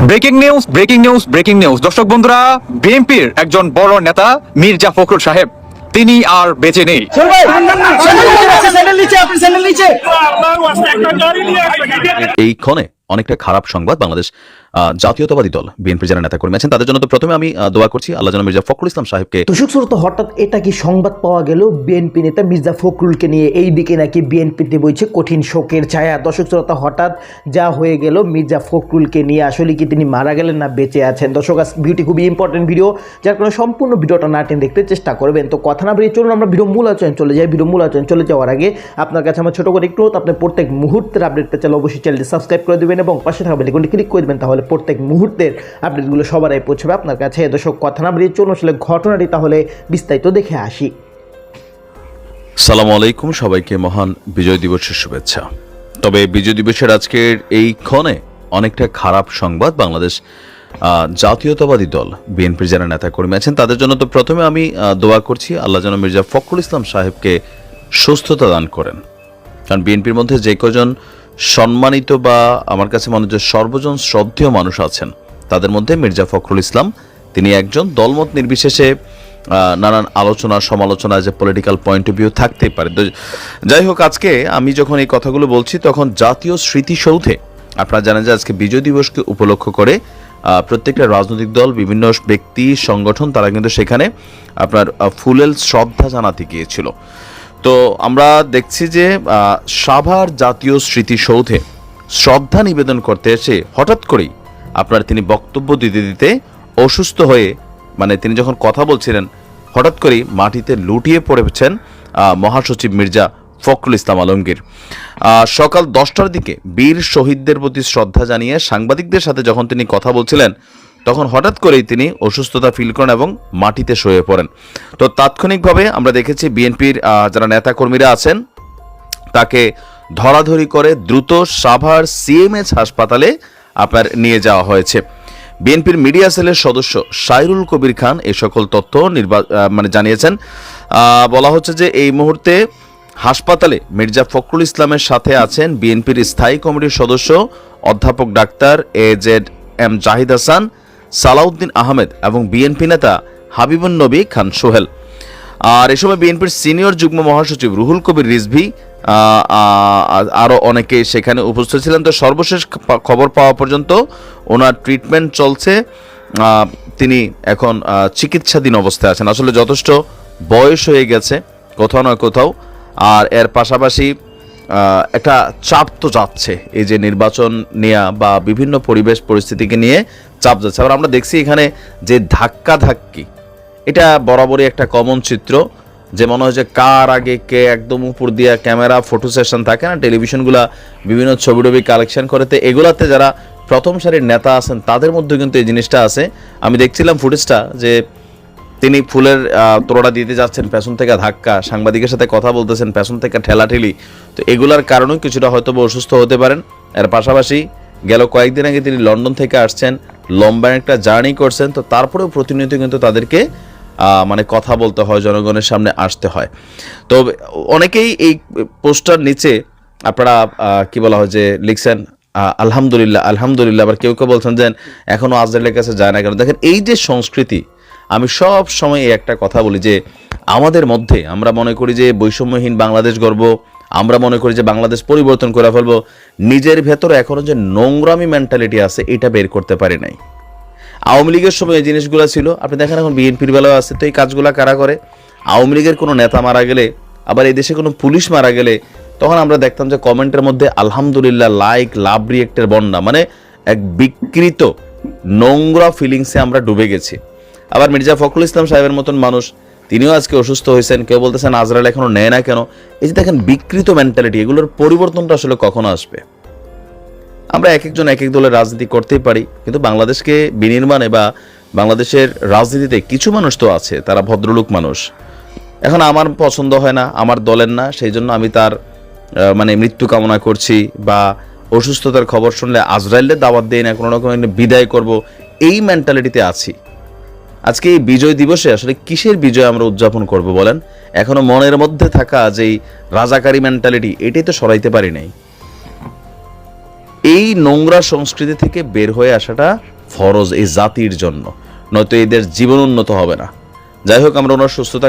Breaking news breaking news breaking news দর্শক বন্ধুরা বিএনপির একজন বড় নেতা মির্জা ফখরুল সাহেব তিনি আর বেঁচে নেই এই অনেকটা খারাপ সংবাদ বাংলাদেশ জাতীয়তাবাদী দল, বিএনপি যারা নেতা কর্মী আছেন, তাদের জন্য তো প্রথমে আমি দোয়া করছি আল্লাহ যেন মির্জা ফখরুল ইসলাম সাহেবকে দর্শক শ্রোতা হঠাৎ এটা কি সংবাদ পাওয়া গেল? বিএনপি নেতা মির্জা ফখরুলকে নিয়ে এই দিকে নাকি বিএনপিতে বইছে কঠিন শোকের ছায়া। দর্শক শ্রোতা, হঠাৎ যা হয়ে গেল, মির্জা ফখরুলকে নিয়ে আসলে কি তিনি মারা গেলেন না বেঁচে আছেন? দর্শক ভিডিওটি খুবই ইম্পর্টেন্ট ভিডিও যার কারণে সম্পূর্ণ ভিডিওটা না টেনে দেখতে চেষ্টা করবেন। তো কথা না বেরিয়ে চলুন, আমরা ভিডিও মূল আলোচনা চলে যাই। ভিডিও মূল আলোচনা চলে যাওয়ার আগে আপনার কাছে আমার ছোট করে একটু আপনি প্রত্যেক মুহূর্তের আপডেট চাইলে অবশ্যই চ্যানেলটি সাবস্ক্রাইব করে দেবেন। এবং পাশে থাকা বেলিকনটি ক্লিক করে দেবেন, তাহলে প্রত্যেক মুহূর্তের আপডেটগুলো সবার আগে পৌঁছবে আপনার কাছে। দর্শক, কথা না বেরিয়ে চলুন আসলে ঘটনাটি, তাহলে বিস্তারিত দেখে আসি। সালাম আলাইকুম, সবাইকে মহান বিজয় দিবসের শুভেচ্ছা। তবে বিজয় দিবসের আজকের এই ক্ষণে অনেকটা খারাপ সংবাদ বাংলাদেশ জাতীয়তাবাদী দল, বিএনপির যারা নেতা কর্মী আছেন, তাদের জন্য তো প্রথমে আমি দোয়া করছি, আল্লাহ যেন মির্জা ফখরুল ইসলাম সাহেবকে সুস্থতা দান করেন। কারণ বিএনপির মধ্যে যে কজন সম্মানিত বা আমার কাছে মনে হচ্ছে সর্বজন শ্রদ্ধেয় মানুষ আছেন। তাদের মধ্যে মির্জা ফখরুল ইসলাম, তিনি একজন দলমত নির্বিশেষে নানান আলোচনা, সমালোচনা, যে পলিটিক্যাল পয়েন্ট অফ ভিউ থাকতেই পারে। যাই হোক, আজকে আমি যখন এই কথাগুলো বলছি, তখন জাতীয় স্মৃতিসৌধে আপনারা জানেন যে আজকে বিজয় দিবসকে উপলক্ষ করে প্রত্যেকটা রাজনৈতিক দল, বিভিন্ন ব্যক্তি, সংগঠন, তারা কিন্তু সেখানে আপনার ফুলেল শ্রদ্ধা জানাতে গিয়েছিল। তো আমরা দেখছি যে সাভার জাতীয় স্মৃতিসৌধে শ্রদ্ধা নিবেদন করতে এসে হঠাৎ করেই আপনার তিনি বক্তব্য দিতে দিতে অসুস্থ হয়ে মানে তিনি যখন কথা বলছিলেন, হঠাৎ করেই মাটিতে লুটিয়ে পড়েছেন মহাসচিব মির্জা ফখরুল ইসলাম আলমগীর। সকাল দশটার দিকে বীর শহীদদের প্রতি শ্রদ্ধা জানিয়ে সাংবাদিকদের সাথে যখন তিনি কথা বলছিলেন তখন হঠাৎ করেই তিনি অসুস্থতা ফিল করেন এবং মাটিতে শুয়ে পড়েন। তো তাৎক্ষণিকভাবে আমরা দেখেছি বিএনপির যারা নেতাকর্মীরা আছেন, তাকে ধরাধরি করে দ্রুত সাভার সিএমএস হাসপাতালে আপনার নিয়ে যাওয়া হয়েছে। বিএনপির মিডিয়া সেলের সদস্য সাইরুল কবির খান এই সকল তথ্য নির্বা মানে জানিয়েছেন। বলা হচ্ছে যে এই মুহূর্তে হাসপাতালে মির্জা ফখরুল ইসলামের সাথে আছেন বিএনপির স্থায়ী কমিটির সদস্য অধ্যাপক doctor A Z M Zahid Hasan. Salahuddin Ahmed এবং বিএনপি নেতা হাবিবুন নবী খান সোহেল। আর এ সময় বিএনপির সিনিয়র যুগ্ম মহাসচিব রুহুল কবির রিজভি আরও অনেকে সেখানে উপস্থিত ছিলেন। তো সর্বশেষ খবর পাওয়া পর্যন্ত ওনার ট্রিটমেন্ট চলছে। তিনি এখন চিকিৎসাধীন অবস্থায় আছেন। আসলে যথেষ্ট বয়স হয়ে গেছে, কোথাও না কোথাও। আর এর পাশাপাশি একটা চাপ তো যাচ্ছে। এই যে নির্বাচন নেয়া বা বিভিন্ন পরিবেশ পরিস্থিতিকে নিয়ে চাপ যাচ্ছে। আবার আমরা দেখছি এখানে যে ধাক্কা ধাক্কি, এটা বরাবরই একটা কমন চিত্র। যে মনে হয় যে কার আগে কে একদম উপর দিয়া ক্যামেরা ফটো সেশন থাকে না টেলিভিশনগুলা বিভিন্ন ছবি টবি কালেকশন করেতে এগুলাতে যারা প্রথম সারির নেতা আছেন, তাদের মধ্যে কিন্তু এই জিনিসটা আছে। আমি দেখছিলাম ফুটেজটা যে তিনি ফুলের তোড়া দিতে যাচ্ছেন, পেছন থেকে ধাক্কা, সাংবাদিকের সাথে কথা বলতেছেন, পেছন থেকে ঠেলাঠেলি। তো এগুলার কারণেও কিছুটা হয়তো অসুস্থ হতে পারেন। এর পাশাপাশি গেল কয়েকদিন আগে তিনি লন্ডন থেকে আসছেন, লম্বা একটা জার্নি করছেন, তো তারপরেও প্রতিনিয়ত কিন্তু তাদেরকে মানে কথা বলতে হয়, জনগণের সামনে আসতে হয়। তো অনেকেই এই পোস্টার নিচে আপনারা কি বলা হয় যে লিখছেন আলহামদুলিল্লাহ আলহামদুলিল্লাহ, আবার কেউ কেউ বলছেন যে, এখনও আজরাইলের কাছে যায় না কেন? দেখেন, এই যে সংস্কৃতি আমি সব সময় একটা কথা বলি যে আমাদের মধ্যে আমরা মনে করি যে বৈষম্যহীন বাংলাদেশ গর্ব আমরা মনে করি যে বাংলাদেশ পরিবর্তন করে ফেলব, নিজের ভেতরে এখনও যে নোংরামি মেন্টালিটি আছে, এটা বের করতে পারি নাই। আওয়ামী লীগের সময় এই জিনিসগুলো ছিল, আপনি দেখেন এখন বিএনপির বেলাও আছে, তো এই কাজগুলো কারা করে? আওয়ামী লীগের কোনো নেতা মারা গেলে, আবার এই দেশে কোনো পুলিশ মারা গেলে, তখন আমরা দেখতাম যে কমেন্টের মধ্যে আলহামদুলিল্লাহ লাইক লাভ রিয়েক্টের বন্যা মানে এক বিকৃত নোংরা ফিলিংসে আমরা ডুবে গেছি। আবার মির্জা ফখরুল ইসলাম সাহেবের মতন মানুষ, তিনিও আজকে অসুস্থ হয়েছেন, কেউ বলতেছেন আজরাল এখনও নেয় না কেন? এই যে দেখেন বিকৃত মেন্টালিটি এগুলোর পরিবর্তনটা আসলে কখনো আসবে? আমরা এক একজন এক এক দলের রাজনীতি করতেই পারি, কিন্তু বাংলাদেশকে বিনির্মাণে বা বাংলাদেশের রাজনীতিতে কিছু মানুষ তো আছে, তারা ভদ্রলোক মানুষ। এখন আমার পছন্দ হয় না, আমার দলের না, সেই জন্য আমি তার মানে মৃত্যু কামনা করছি বা অসুস্থতার খবর শুনলে আজরাইলের দাওয়াত দেই না, কোনো রকম বিদায় করব, এই মেন্টালিটিতে আছি। আজকে এই বিজয় দিবসে আসলে কিসের বিজয় আমরা উদযাপন করব বলেন? এখনও মনের মধ্যে থাকা যেই রাজাকারী মেন্টালিটি এটাই তো সরাইতে পারি নাই। এই নোংরা সংস্কৃতি থেকে বের হয়ে আসাটা ফরজ এই জাতির জন্য, নয়তো এদের জীবন উন্নত হবে না। যাই হোক, আমরা ওনার সুস্থতা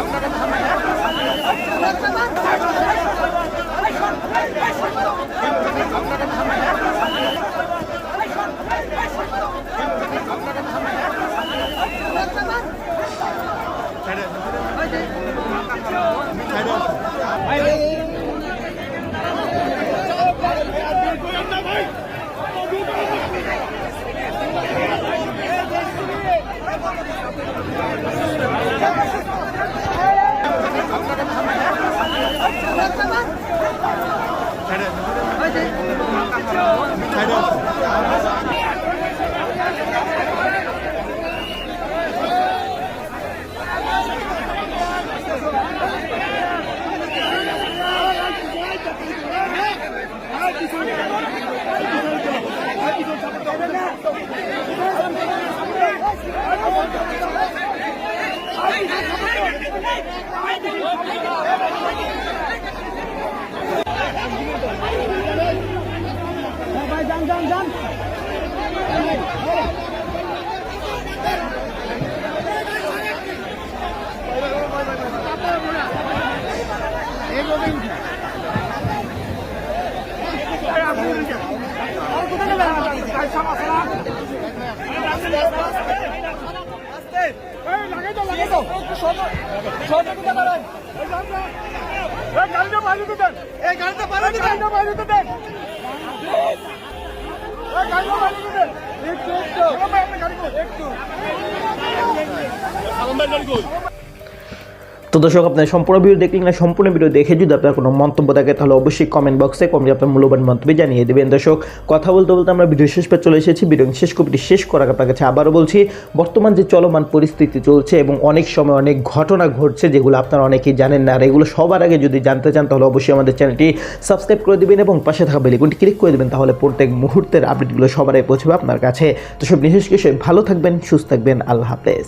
আপনারা বসেন না তো দর্শক, আপনার সম্পূর্ণ ভিডিও দেখলেন না সম্পূর্ণ ভিডিও দেখে যদি আপনার কোনো মন্তব্য থাকে, তাহলে অবশ্যই কমেন্ট বক্সে কমেন্ট আপনার মূল্যবান মন্তব্য জানিয়ে দেবেন। দর্শক, কথা বলতে বলতে আমরা ভিডিও শেষ পর চলে এসেছি। ভিডিও শেষ কপিটি শেষ করার আপনার কাছে আবারও বলছি, বর্তমান যে চলমান পরিস্থিতি চলছে এবং অনেক সময় অনেক ঘটনা ঘটছে যেগুলো আপনারা অনেকেই জানেন না, আর এগুলো সবার আগে যদি জানতে চান, তাহলে অবশ্যই আমাদের চ্যানেলটি সাবস্ক্রাইব করে দেবেন এবং পাশে থাকা বেলিকনটি ক্লিক করে দেবেন, তাহলে প্রত্যেক মুহূর্তের আপডেটগুলো সবার আগে পৌঁছবে আপনার কাছে। তো সব কিছু ভালো থাকবেন, সুস্থ থাকবেন, আল্লাহ হাফেজ।